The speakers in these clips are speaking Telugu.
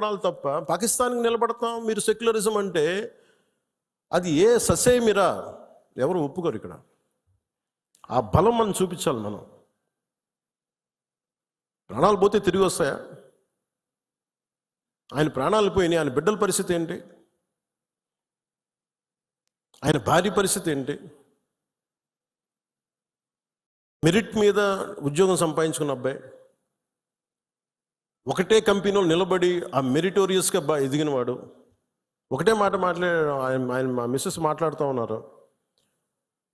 నిలబడాలి తప్ప పాకిస్తాన్కి నిలబడతాం మీరు సెక్యులరిజం అంటే అది ఏ ససేమిరా? ఎవరు ఒప్పుకోరు ఇక్కడ. ఆ బలం మనం చూపించాలి మనం. ప్రాణాలు పోతే తిరిగి వస్తాయా? ఆయన ప్రాణాలు పోయినాయి ఆయన బిడ్డల పరిస్థితి ఏంటి? ఆయన భార్య పరిస్థితి ఏంటి? మెరిట్ మీద ఉద్యోగం సంపాదించుకున్న అబ్బాయి ఒకటే కంపెనీలో నిలబడి ఆ మెరిటోరియస్గా బా ఎదిగినవాడు. ఒకటే మాట మాట్లాడే ఆయన ఆయన మా మిస్సెస్ మాట్లాడుతూ ఉన్నారు.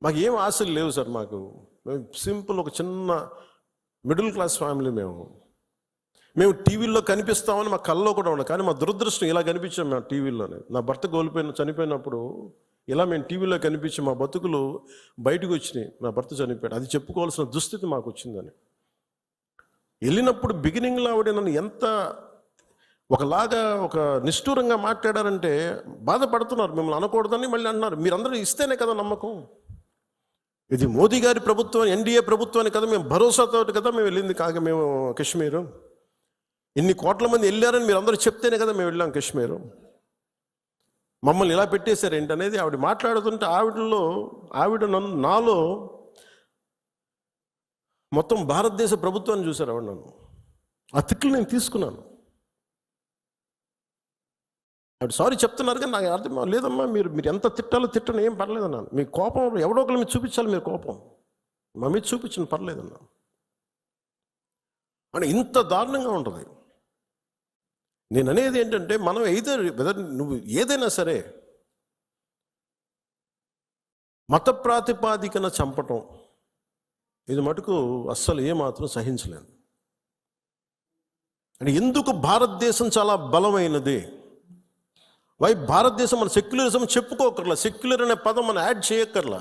మాకు ఏం ఆశలు లేవు సార్ మాకు. మేము సింపుల్ ఒక చిన్న మిడిల్ క్లాస్ ఫ్యామిలీ మేము. మేము టీవీల్లో కనిపిస్తామని మా కల్లో కూడా ఉండదు. కానీ మా దురదృష్టం ఇలా కనిపించాం మేము టీవీలోనే నా భర్త కోల్పోయిన చనిపోయినప్పుడు ఇలా మేము టీవీలో కనిపించి మా బతుకులు బయటకు వచ్చినాయి. నా భర్త చనిపోయాడు. అది చెప్పుకోవాల్సిన దుస్థితి మాకు వచ్చిందని. వెళ్ళినప్పుడు బిగినింగ్లో ఆవిడ నన్ను ఎంత ఒకలాగా ఒక నిష్ఠూరంగా మాట్లాడారంటే బాధపడుతున్నారు. మిమ్మల్ని అనకూడదని మళ్ళీ అన్నారు మీరందరూ ఇస్తేనే కదా నమ్మకం. ఇది మోదీ గారి ప్రభుత్వం ఎన్డీఏ ప్రభుత్వాన్ని కదా మేము భరోసాతో కదా మేము వెళ్ళింది కాక మేము కాశ్మీరు. ఇన్ని కోట్ల మంది వెళ్ళారని మీరు అందరూ చెప్తేనే కదా మేము వెళ్ళాం కాశ్మీరు. మమ్మల్ని ఇలా పెట్టేశారు ఏంటనేది ఆవిడ మాట్లాడుతుంటే ఆవిడలో ఆవిడ నన్ను నాలో మొత్తం భారతదేశ ప్రభుత్వాన్ని చూశారు నన్ను? ఆ తిట్లు నేను తీసుకున్నాను. ఆవిడ సారీ చెప్తున్నారు కానీ నాకు అర్థం లేదమ్మా మీరు మీరు ఎంత తిట్టాలో తిట్టను ఏం పర్లేదన్నా మీ కోపం ఎవడో ఒకరి మీద చూపించాలి మీరు కోపం. మా మీద చూపించిన పర్లేదన్నా అని ఇంత దారుణంగా ఉంటుంది. నేను అనేది ఏంటంటే మనం ఏదో వెదర్ నువ్వు ఏదైనా సరే మత ప్రాతిపాదికన చంపటం. ఇది మటుకు అస్సలు ఏమాత్రం సహించలేదు అంటే ఎందుకు భారతదేశం చాలా బలమైనది? వై భారతదేశం మన సెక్యులరిజం చెప్పుకోకర్లా సెక్యులర్ అనే పదం మనం యాడ్ చేయక్కర్లా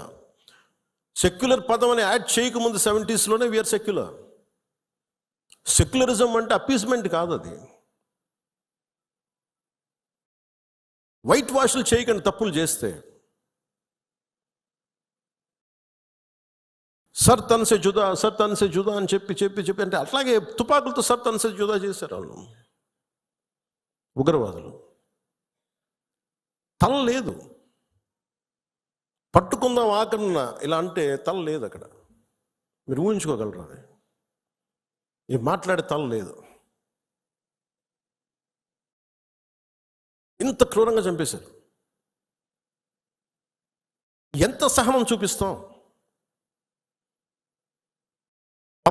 సెక్యులర్ పదం అని యాడ్ చేయకముందు సెవెంటీస్లోనే వీఆర్ సెక్యులర్. సెక్యులరిజం అంటే అపీస్మెంట్ కాదు అది వైట్ వాష్లు చేయకండి తప్పులు చేస్తే. సర్ తనసే జుదా సర్ తనసే జుదా అని చెప్పి చెప్పి చెప్పి అంటే అట్లాగే తుపాకులతో సర్ తనసే జుదా చేశారు వాళ్ళు. ఉగ్రవాదులు. తల లేదు. పట్టుకుందాం ఆకరణ ఇలా అంటే తల లేదు అక్కడ. మీరు ఊహించుకోగలరు అది? ఈ మాట్లాడే తల లేదు. ఇంత క్రూరంగా చంపేశారు. ఎంత సహనం చూపిస్తాం?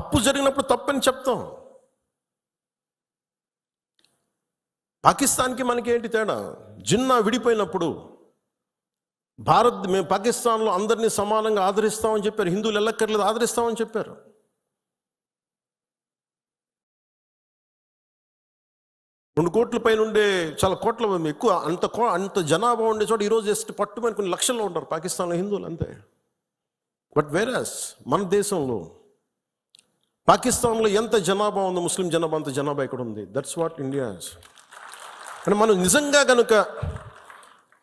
తప్పు జరిగినప్పుడు తప్పని చెప్తాం. పాకిస్తాన్కి మనకేంటి తేడా? జిన్నా విడిపోయినప్పుడు భారత్ మేము పాకిస్తాన్లో అందరినీ సమానంగా ఆదరిస్తామని చెప్పారు. హిందువులు ఎల్లక్కర్లేదు ఆదరిస్తామని చెప్పారు. రెండు కోట్ల పైన ఉండే చాలా కోట్ల ఎక్కువ అంత కో అంత జనాభా ఉండే చోట ఈరోజు జస్ట్ పట్టుమని కొన్ని లక్షల్లో ఉంటారు పాకిస్తాన్లో హిందువులు అంతే. బట్ వేరస్ మన దేశంలో పాకిస్తాన్లో ఎంత జనాభా ఉందో? ముస్లిం జనాభా అంత జనాభా ఇక్కడ ఉంది? దట్స్ వాట్ ఇండియా అంటే మనం నిజంగా కనుక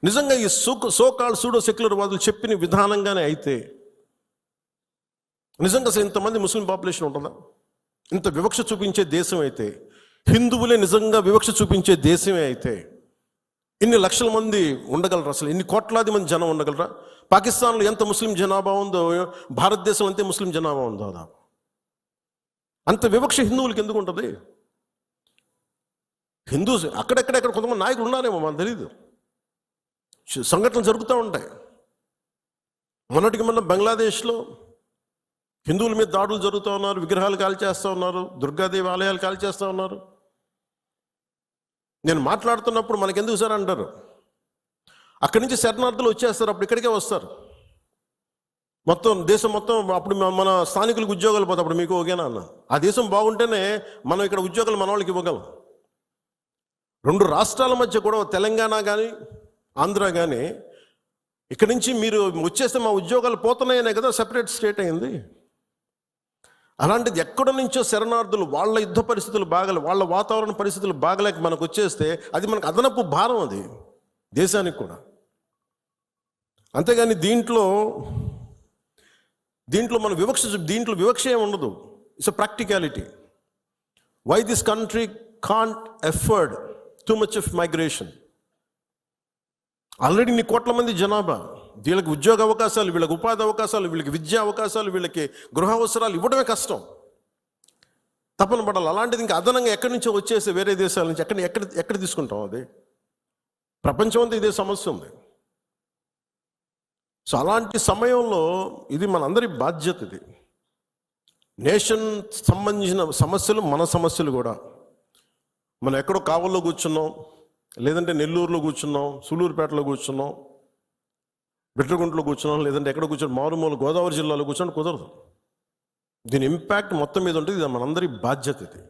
నిజంగా ఈ సో సోకాల్ సూడో సెక్యులర్ వాదులు చెప్పిన విధానంగానే అయితే నిజంగా అసలు ఇంతమంది ముస్లిం పాపులేషన్ ఉంటుందా? ఇంత వివక్ష చూపించే దేశం అయితే హిందువులే నిజంగా వివక్ష చూపించే దేశమే అయితే ఇన్ని లక్షల మంది ఉండగలరా అసలు? ఇన్ని కోట్లాది మంది జనం ఉండగలరా? పాకిస్తాన్లో ఎంత ముస్లిం జనాభా ఉందో భారతదేశంలో అంతే ముస్లిం జనాభా ఉందో దాదాపు. అంత వివక్ష హిందువులకి ఎందుకు ఉంటుంది? హిందూ అక్కడెక్కడెక్కడ కొంతమంది నాయకులు ఉన్నారేమో మనకు తెలియదు సంఘటనలు జరుగుతూ ఉంటాయి. మొన్నటికి మొన్న బంగ్లాదేశ్లో హిందువుల మీద దాడులు జరుగుతూ ఉన్నారు విగ్రహాలు కాల్చేస్తూ ఉన్నారు దుర్గాదేవి ఆలయాలు కాల్చేస్తూ ఉన్నారు. నేను మాట్లాడుతున్నప్పుడు మనకెందుకు సార్ అంటారు? అక్కడి నుంచి శరణార్థులు వచ్చేస్తారు అప్పుడు ఇక్కడికే వస్తారు. మొత్తం దేశం మొత్తం అప్పుడు మన- స్థానికులకు ఉద్యోగాలు పోతాయి. అప్పుడు మీకు ఓకేనా అన్న? ఆ దేశం బాగుంటేనే మనం ఇక్కడ ఉద్యోగాలు మన వాళ్ళకి ఇవ్వగలం. రెండు రాష్ట్రాల మధ్య కూడా తెలంగాణ కానీ ఆంధ్ర కానీ ఇక్కడి నుంచి మీరు వచ్చేస్తే మా ఉద్యోగాలు పోతున్నాయనే కదా సెపరేట్ స్టేట్ అయింది. అలాంటిది ఎక్కడ నుంచో శరణార్థులు వాళ్ళ యుద్ధ పరిస్థితులు బాగలే వాళ్ళ వాతావరణ పరిస్థితులు బాగలేక మనకు వచ్చేస్తే అది మనకు అదనపు భారం అది దేశానికి కూడా. అంతేగాని దీంట్లో దీంట్లో మనం వివక్ష దీంట్లో వివక్ష ఏమి ఉండదు. It's a practicality why this country can't afford too much of migration already నీ కోట్ల మంది జనాభా. వీళ్ళకి ఉద్యోగ అవకాశాలు వీళ్ళకి ఉపాధి అవకాశాలు వీళ్ళకి విద్యా అవకాశాలు వీళ్ళకి గృహ అవసరాలు ఇవ్వడమే కష్టం. తప్పన పడాలి. అలాంటిది ఇంకా అదనంగా ఎక్కడి నుంచో వచ్చేసి వేరే దేశాల నుంచి ఎక్కడ ఎక్కడ ఎక్కడ తీసుకుంటాం అది? ప్రపంచం అంతా ఇదే సమస్య ఉంది. సో అలాంటి సమయంలో ఇది మనందరి బాధ్యత ఇది. నేషన్ సంబంధించిన సమస్యలు మన సమస్యలు కూడా. మనం ఎక్కడో కావల్లో కూర్చున్నాం లేదంటే నెల్లూరులో కూర్చున్నాం సూలూరుపేటలో కూర్చున్నాం బిట్రగుంట్లో కూర్చున్నాం లేదంటే ఎక్కడ కూర్చొని మారుమూల గోదావరి జిల్లాలో కూర్చొని కుదరదు. దీని ఇంపాక్ట్ మొత్తం మీద ఉంటుంది ఇది మనందరి బాధ్యత ఇది.